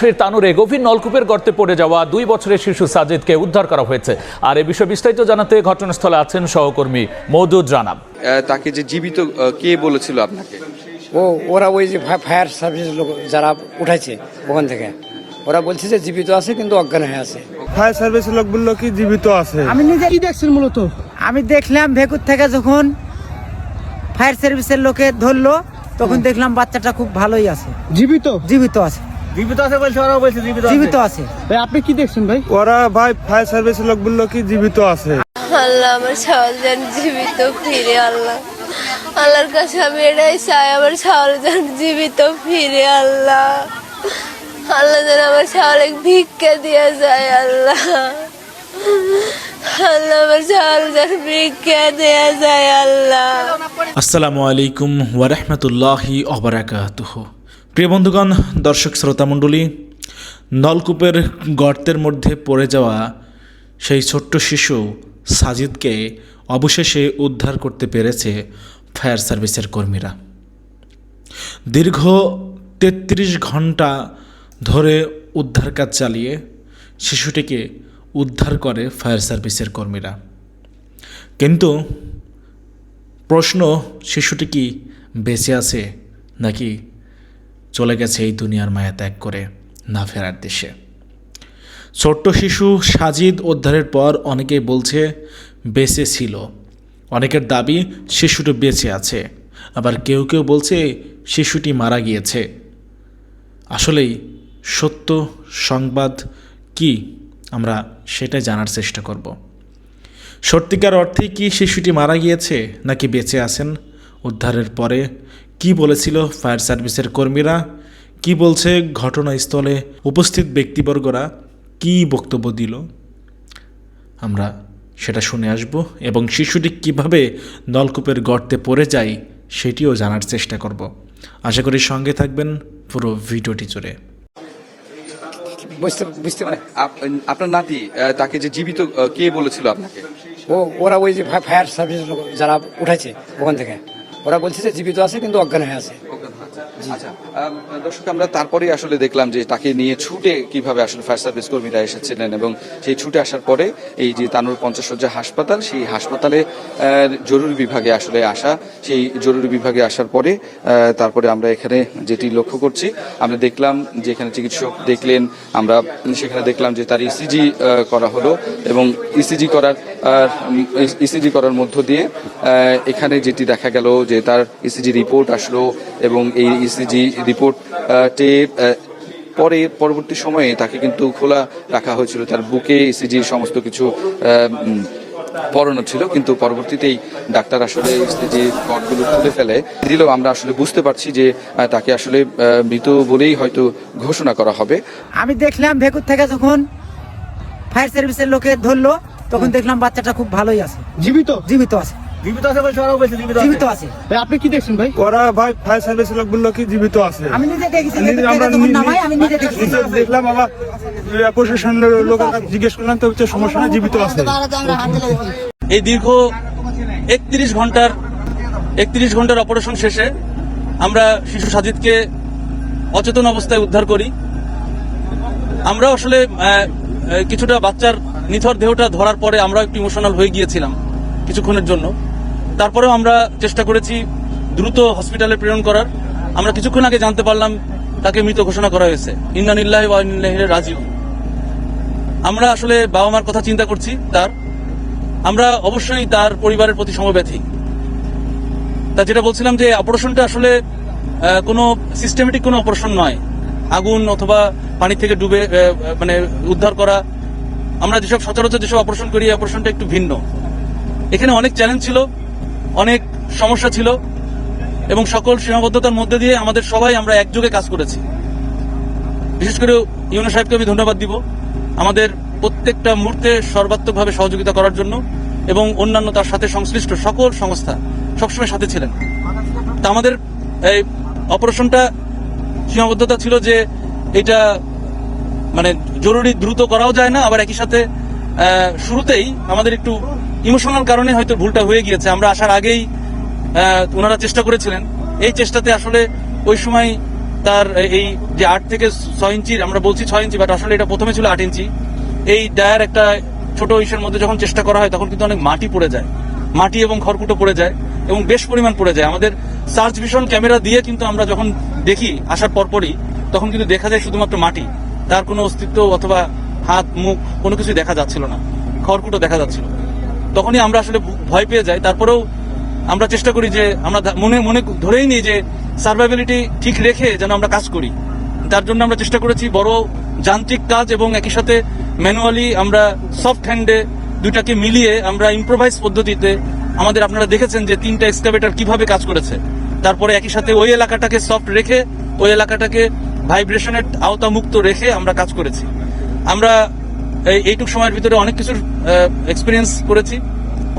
ফের তানুরে গভীর নলকূপের গর্তে পড়ে যাওয়া দুই বছরের শিশু সাজিদকে উদ্ধার করা হয়েছে। আর এ বিষয়ে বিস্তারিত জানাতে ঘটনাস্থলে আছেন সহকর্মী মৌদুদ রানা আহ, তাকে যে জীবিত কে বলেছিল আপনাকে? ও ওরা ওই যে ফায়ার সার্ভিস লোক যারা উঠাইছে ওখান থেকে। ওরা বলছে যে জীবিত আছে কিন্তু অজ্ঞান হয়ে আছে। ফায়ার সার্ভিসের লোক বলল কি জীবিত আছে? আমি নিজে কি দেখছেন মূলত? আমি দেখলাম ভেকুর থেকে যখন ফায়ার সার্ভিসের লোকে ধরলো তখন দেখলাম বাচ্চাটা খুব ভালোই আছে। জীবিত? জীবিত আছে। জীবিত আছে বলছে ওরাও বলছে জীবিত জীবিত আছে। ভাই আপনি কি দেখছেন ভাই? ওরা ভাই ফায়ার সার্ভিসের লোক বলল কি জীবিত আছে। আল্লাহ আমার ছাওয়াল যেন জীবিত ফিরে আল্লাহ। আল্লাহর কাছে আমি এটাই চাই আমার ছাওয়াল যেন জীবিত ফিরে আল্লাহ। আল্লাহ যেন আমার ছাওয়ালে ভিক্ষা দিয়ে যায় আল্লাহ। আল্লাহ আমার ছাওয়াল যেন ভিক্ষা দেয়া যায় আল্লাহ। আসসালামু আলাইকুম ওয়ারহমতুল্লাহি প্রিয় বন্ধুগণ, দর্শক শ্রোতামণ্ডলী নলকূপের গর্তের মধ্যে পড়ে যাওয়া সেই ছোট্ট শিশু সাজিদকে অবশেষে উদ্ধার করতে পেরেছে ফায়ার সার্ভিসের কর্মীরা। দীর্ঘ তেত্রিশ ঘণ্টা ধরে উদ্ধার কাজ চালিয়ে শিশুটিকে উদ্ধার করে ফায়ার সার্ভিসের কর্মীরা। কিন্তু প্রশ্ন, শিশুটি কি বেঁচে আছে নাকি চলে গেছে এই দুনিয়ার মায়া ত্যাগ করে না ফেরার দেশে। ছোট্ট শিশু সাজিদ উদ্ধারের পর অনেকেই বলছে, বেঁচে ছিল। অনেকের দাবি, শিশুটি বেঁচে আছে। আবার কেউ কেউ বলছে, শিশুটি মারা গিয়েছে। আসলেই সত্য সংবাদ কি? আমরা সেটা জানার চেষ্টা করব। সত্যিকার অর্থে কি শিশুটি মারা গিয়েছে নাকি বেঁচে আছেন? উদ্ধারের পরে কি বলেছিল ফায়ার সার্ভিসের কর্মীরা? কি বলছে ঘটনাস্থলে উপস্থিত ব্যক্তিবর্গরা? কি বক্তব্য দিল? আমরা সেটা শুনে আসব এবং শিশুটি কীভাবে নলকূপের গর্তে পড়ে যায় সেটিও জানার চেষ্টা করব। আশা করি সঙ্গে থাকবেন পুরো ভিডিওটি জুড়ে। বুঝতে বুঝতে পারে আপনার নাতি তাকে যে জীবিত কে বলেছিল আপনাকে? ও ওরা ওই যে ফায়ার সার্ভিস যারা উঠাইছে ওখান থেকে। ওরা বলছে যে জীবিত আছে কিন্তু অজ্ঞান হয়ে আছে। আচ্ছা দর্শক, আমরা তারপরে আসলে দেখলাম যে তাকে নিয়ে ছুটে কীভাবে আসলে ফায়ার সার্ভিস কর্মীরা এসেছিলেন এবং সেই ছুটে আসার পরে এই যে তানুর পঞ্চাশ শয্যা হাসপাতাল, সেই হাসপাতালে জরুরি বিভাগে আসলে আসা, সেই জরুরি বিভাগে আসার পরে তারপরে আমরা এখানে যেটি লক্ষ্য করছি, আমরা দেখলাম যে এখানে চিকিৎসক দেখলেন, আমরা সেখানে দেখলাম যে তার ইসিজি করা হলো এবং ইসিজি করার ইসিজি করার মধ্য দিয়ে এখানে যেটি দেখা গেল যে তার ইসিজি রিপোর্ট আসলো এবং এই ইসিজি রিপোর্টে পরে পরবর্তী সময়ে তাকে কিন্তু খোলা রাখা হয়েছিল। তার বুকে ইসিজি সমস্ত কিছু পড়ানো ছিল কিন্তু পরবর্তীতেই ডাক্তার আসলে ইসিজি কর্ডগুলো খুলে ফেলে। দিলেও আমরা আসলে বুঝতে পারছি যে তাকে আসলে মৃত বলেই হয়তো ঘোষণা করা হবে। আমি দেখলাম ভেকুর থেকে যখন ফায়ার সার্ভিসের লোকে ধরলো তখন দেখলাম বাচ্চাটা খুব ভালোই আছে। জীবিত? জীবিত আছে। জীবিত আছে বলছে ওরাও বলছে জীবিত জীবিত আছে। ভাই আপনি কি দেখছেন ভাই? ওরা ভাই ফায়ার লোক বলল কি জীবিত আছে। আমি নিজে দেখেছি নিজে- ভেকুর আমরা থেকে যখন নিজে- নামাই আমি নিজে দেখেছি। নিজে দেখলাম আবার প্রশাসনের লোক জিজ্ঞেস করলাম তো হচ্ছে সমস্যা নেই জীবিত আছে। এই দীর্ঘ একত্রিশ ঘণ্টার একত্রিশ ঘণ্টার অপারেশন শেষে আমরা শিশু সাজিদকে অচেতন অবস্থায় উদ্ধার করি। আমরা আসলে আহ, আহ, কিছুটা বাচ্চার নিথর দেহটা ধরার পরে আমরা একটু ইমোশনাল হয়ে গিয়েছিলাম কিছুক্ষণের জন্য। তারপরেও আমরা চেষ্টা করেছি দ্রুত হসপিটালে প্রেরণ করার। আমরা কিছুক্ষণ আগে জানতে পারলাম তাকে মৃত ঘোষণা করা হয়েছে। ইন্নানিল্লাহ রাজিউ আমরা আসলে বাবা মার কথা চিন্তা করছি তার। আমরা অবশ্যই তার পরিবারের প্রতি সমব্যথী। তা যেটা বলছিলাম যে অপারেশনটা আসলে কোনো সিস্টেমেটিক কোনো অপারেশন নয়। আগুন অথবা পানি থেকে ডুবে মানে উদ্ধার করা। আমরা যেসব সচরাচর যেসব অপারেশন করি অপারেশনটা একটু ভিন্ন। এখানে অনেক চ্যালেঞ্জ ছিল। অনেক সমস্যা ছিল এবং সকল সীমাবদ্ধতার মধ্যে দিয়ে আমাদের সবাই আমরা একযোগে কাজ করেছি। বিশেষ করে ইউনো সাহেবকে আমি ধন্যবাদ দিব আমাদের প্রত্যেকটা মুহূর্তে সর্বাত্মকভাবে সহযোগিতা করার জন্য এবং অন্যান্য তার সাথে সংশ্লিষ্ট সকল সংস্থা সবসময় সাথে ছিলেন। তা আমাদের এই অপারেশনটা সীমাবদ্ধতা ছিল যে এটা মানে জরুরি দ্রুত করাও যায় না, আবার একই সাথে শুরুতেই আমাদের একটু ইমোশনাল কারণে হয়তো ভুলটা হয়ে গিয়েছে। আমরা আসার আগেই ওনারা চেষ্টা করেছিলেন। এই চেষ্টাতে আসলে ওই সময় তার এই যে আট থেকে ছয় ইঞ্চির আমরা বলছি ছয় ইঞ্চি বাট আসলে এটা প্রথমে ছিল আট ইঞ্চি। এই ডায়ার একটা ছোট ইসের মধ্যে যখন চেষ্টা করা হয়, তখন কিন্তু অনেক মাটি পড়ে যায়। মাটি এবং খড়কুটো পড়ে যায় এবং বেশ পরিমাণ পড়ে যায়। আমাদের সার্চ ভিশন ক্যামেরা দিয়ে কিন্তু আমরা যখন দেখি, আসার পরপরই, তখন কিন্তু দেখা যায় শুধুমাত্র মাটি। তার কোনো অস্তিত্ব অথবা হাত, মুখ, কোনো কিছুই দেখা যাচ্ছিল না। খড়কুটো দেখা যাচ্ছিল। তখনই আমরা আসলে ভয় পেয়ে যাই। তারপরেও আমরা চেষ্টা করি যে আমরা মনে মনে ধরেই নিই যে সার্ভাইবিলিটি ঠিক রেখে যেন আমরা কাজ করি। তার জন্য আমরা চেষ্টা করেছি বড় যান্ত্রিক কাজ এবং একই সাথে ম্যানুয়ালি আমরা সফট হ্যান্ডে দুইটাকে মিলিয়ে আমরা ইম্প্রোভাইজ পদ্ধতিতে আমাদের আপনারা দেখেছেন যে তিনটা এক্সকাভেটর কীভাবে কাজ করেছে। তারপরে একই সাথে ওই এলাকাটাকে সফট রেখে, ওই এলাকাটাকে ভাইব্রেশনের আওতা মুক্ত রেখে আমরা কাজ করেছি। আমরা এই এইটুক সময়ের ভিতরে অনেক কিছুর এক্সপিরিয়েন্স করেছি,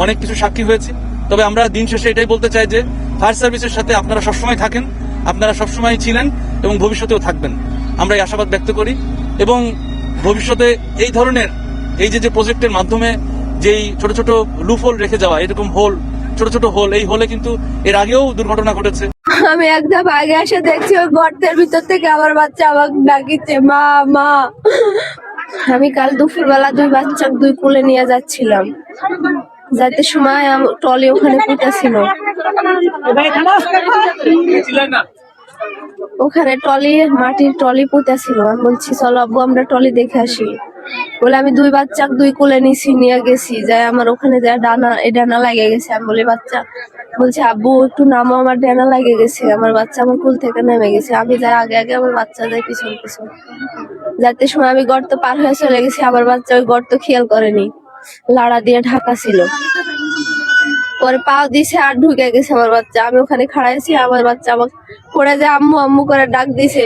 অনেক কিছু সাক্ষী হয়েছি। তবে আমরা দিন শেষে এটাই বলতে চাই যে ফায়ার সার্ভিসের সাথে আপনারা সবসময় থাকেন, আপনারা সবসময় ছিলেন এবং ভবিষ্যতেও থাকবেন। আমরা এই আশাবাদ ব্যক্ত করি এবং ভবিষ্যতে এই ধরনের, এই যে যে প্রজেক্টের মাধ্যমে যেই ছোট ছোট লুপ হোল রেখে যাওয়া, এরকম হোল ছোট ছোট হোল এই হোলে কিন্তু এর আগেও দুর্ঘটনা ঘটেছে। আমি এক ধাপ আগে এসে দেখছি ওই গর্তের ভিতর থেকে আমার বাচ্চা আমাকে ডাকিছে, মা মা। আমি কাল দুপুরবেলা দুই বাচ্চা দুই কুলে নিয়ে যাচ্ছিলাম। যাতে সময় ট্রলি ওখানে পুঁতেছিল। ওখানে ট্রলি, মাটির ট্রলি পুঁতেছিল। আমি বলছি, চলো আব্বু, আমরা ট্রলি দেখে আসি। বলে, আমি দুই বাচ্চা দুই কুলে নিছি, নিয়ে গেছি। যাই আমার ওখানে যা ডানা এ ডানা লাগে গেছে। আমি বলি, বাচ্চা বলছে, আব্বু, একটু নামো, আমার ডেনা লাগে গেছে। আমার বাচ্চা আমার কুল থেকে নেমে গেছে। আমি যার আগে আগে আমার বাচ্চা যাই পিছন পিছন। যাতে সময় আমি গর্ত পার হয়ে চলে গেছি, আমার বাচ্চা ওই গর্ত খেয়াল করেনি। লাড়া দিয়ে ঢাকা ছিল। পরে পা দিছে আর ঢুকে গেছে আমার বাচ্চা। আমি ওখানে খাড়াইছি আমার বাচ্চা আমাকে পড়ে যায় আম্মু আম্মু করে ডাক দিছে।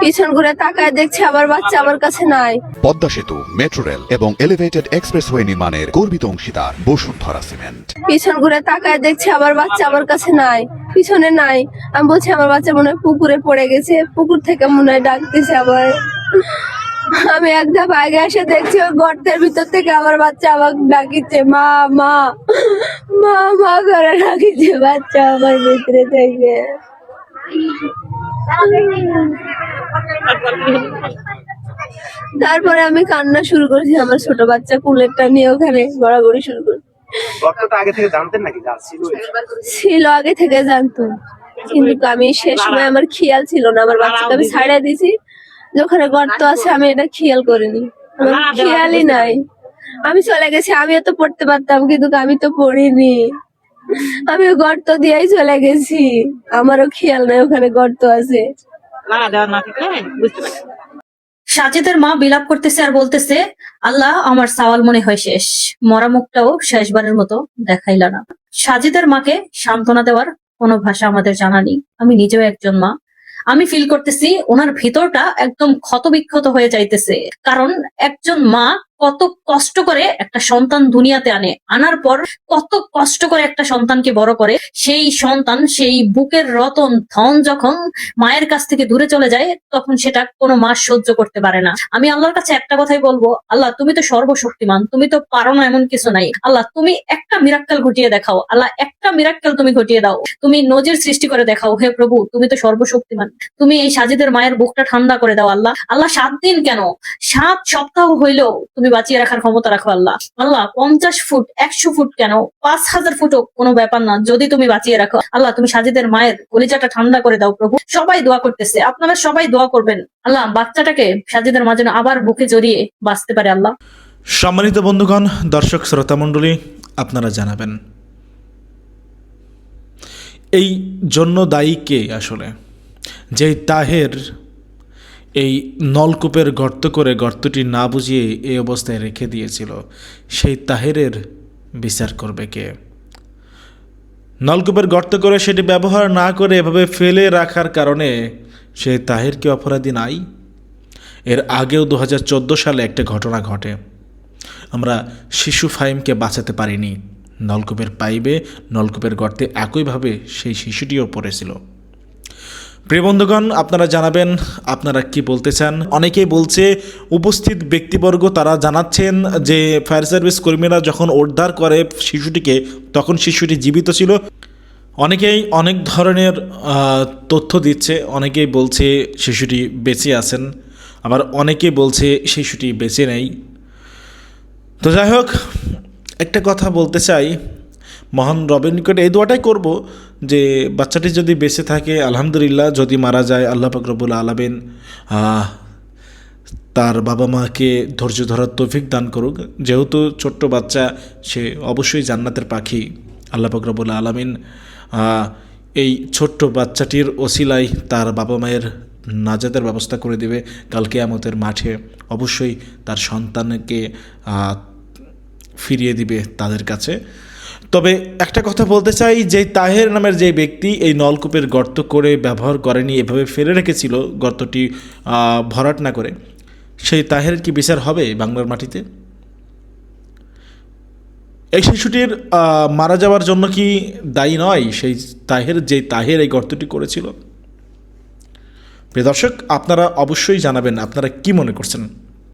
পিছন ঘুরে তাকায় দেখছে আমার বাচ্চা আমার কাছে নাই। পদ্মা সেতু মেট্রো রেল এবং এলিভেটেড এক্সপ্রেসওয়ে নির্মাণের গর্বিত অংশীদার বসুন্ধরা সিমেন্ট। পিছন ঘুরে তাকায় দেখছি আমার বাচ্চা আমার কাছে নাই পিছনে নাই। আমি বলছি আমার বাচ্চা মনে হয় পুকুরে পড়ে গেছে পুকুর থেকে মনে হয় ডাক দিছে আমার আমি এক ধাপ আগে এসে দেখছি ওই গর্তের ভিতর থেকে আমার বাচ্চা আমাকে ডাকিছে মা মা। মা মা করে ডাকিছে বাচ্চা আমার ভিতরে থেকে। তারপরে আমি কান্না শুরু করেছি আমার ছোট বাচ্চা কুলেরটা নিয়ে ওখানে গড়াগড়ি শুরু করি গর্তটা আগে থেকে জানতেন নাকি? ছিল ছিল আগে থেকে জানতো কিন্তু আমি সে সময় আমার খেয়াল ছিল না আমার বাচ্চাকে আমি ছাড়িয়ে দিছি যে ওখানে গর্ত আছে আমি এটা খেয়াল করিনি। আমার খেয়ালই নাই। আমি চলে গেছি আমিও তো পড়তে পারতাম কিন্তু আমি তো পড়িনি। আমি গর্ত দিয়েই চলে গেছি। আমারও খেয়াল নাই ওখানে গর্ত আছে। সাজেদের মা বিলাপ করতেছে আর বলতেছে আল্লাহ আমার সাওয়াল মনে হয় শেষ। মরা মুখটাও শেষবারের মতো দেখাইলা না। সাজেদের মাকে সান্ত্বনা দেওয়ার কোনো ভাষা আমাদের জানা নেই। আমি নিজেও একজন মা। আমি ফিল করতেছি ওনার ভিতরটা একদম ক্ষতবিক্ষত হয়ে যাইতেছে। কারণ একজন মা কত কষ্ট করে একটা সন্তান দুনিয়াতে আনে। আনার পর কত কষ্ট করে একটা সন্তানকে বড় করে। সেই সন্তান, সেই বুকের রতন ধন যখন মায়ের কাছ থেকে দূরে চলে যায়, তখন সেটা কোনো মা সহ্য করতে পারে না। আমি আল্লাহর কাছে একটা কথাই বলব, আল্লাহ তুমি তো সর্বশক্তিমান, তুমি তো পারো না এমন কিছু নাই। আল্লাহ তুমি একটা মিরাক্কেল ঘটিয়ে দেখাও, আল্লাহ একটা মিরাক্কেল তুমি ঘটিয়ে দাও। তুমি নজির সৃষ্টি করে দেখাও, হে প্রভু, তুমি তো সর্বশক্তিমান। তুমি এই সাজিদের মায়ের বুকটা ঠান্ডা করে দাও, আল্লাহ। আল্লাহ সাত দিন কেন? সাত সপ্তাহ হইলেও তুমি বাঁচিয়ে রাখার ক্ষমতা রাখো আল্লাহ। আল্লাহ পঞ্চাশ ফুট, একশো ফুট কেন? পাঁচ হাজার ফুটও কোনো ব্যাপার না, যদি তুমি বাঁচিয়ে রাখো। আল্লাহ, তুমি সাজিদের মায়ের কলিজাটা ঠান্ডা করে দাও প্রভু। সবাই দোয়া করতেছে, আপনারা সবাই দোয়া করবেন। আল্লাহ, বাচ্চাটাকে সাজিদের মাঝে আবার বুকে জড়িয়ে বাঁচতে পারে আল্লাহ। সম্মানিত বন্ধুগণ, দর্শক, শ্রোতা মণ্ডলী, আপনারা জানাবেন। এই জন্য দায়ী কে আসলে? যেই তাহের এই নলকূপের গর্ত করে গর্তটি না বুঝিয়ে এই অবস্থায় রেখে দিয়েছিল। সেই তাহেরের বিচার করবে কে? নলকূপের গর্ত করে সেটি ব্যবহার না করে এভাবে ফেলে রাখার কারণে সেই তাহের কি অপরাধী নাই। এর আগেও দু হাজার চোদ্দ সালে একটা ঘটনা ঘটে। আমরা শিশু ফাইমকে বাঁচাতে পারিনি। নলকূপের পাইবে নলকূপের গর্তে একইভাবে সেই শিশুটিও পড়েছিল। প্রিয় বন্ধুগণ, আপনারা জানাবেন, আপনারা কি বলতে চান অনেকেই বলছে, উপস্থিত ব্যক্তিবর্গ তারা জানাচ্ছেন যে ফায়ার সার্ভিস কর্মীরা যখন উদ্ধার করে শিশুটিকে, তখন শিশুটি জীবিত ছিল। অনেকেই অনেক ধরনের তথ্য দিচ্ছে, অনেকেই বলছে শিশুটি বেঁচে আছেন, আবার অনেকে বলছে শিশুটি বেঁচে নেই। তো যাই হোক, একটা কথা বলতে চাই, মহান নিকটে এই দোয়াটাই করব যে বাচ্চাটি যদি বেঁচে থাকে, আলহামদুলিল্লাহ, যদি মারা যায়, আল্লাহ পাকরবুল আলমিন তার বাবা মাকে ধৈর্য ধরার তৌফিক দান করুক। যেহেতু ছোট্ট বাচ্চা, সে অবশ্যই জান্নাতের পাখি, আল্লাহ পাকরবুল আলমিন এই ছোট্ট বাচ্চাটির ওসিলাই তার বাবা মায়ের নাজাতের ব্যবস্থা করে দেবে। কালকে আমতের মাঠে অবশ্যই তার সন্তানকে ফিরিয়ে দিবে তাদের কাছে। তবে একটা কথা বলতে চাই, যে তাহের নামের যে ব্যক্তি এই নলকূপের গর্ত করে ব্যবহার করেনি, এভাবে ফেলে রেখেছিল গর্তটি ভরাট না করে, সেই তাহের কি বিচার হবে বাংলার মাটিতে? এই শিশুটির মারা যাওয়ার জন্য কি দায়ী নয় সেই তাহের, যে তাহের এই গর্তটি করেছিল? প্রিয় দর্শক, আপনারা অবশ্যই জানাবেন, আপনারা কি মনে করছেন?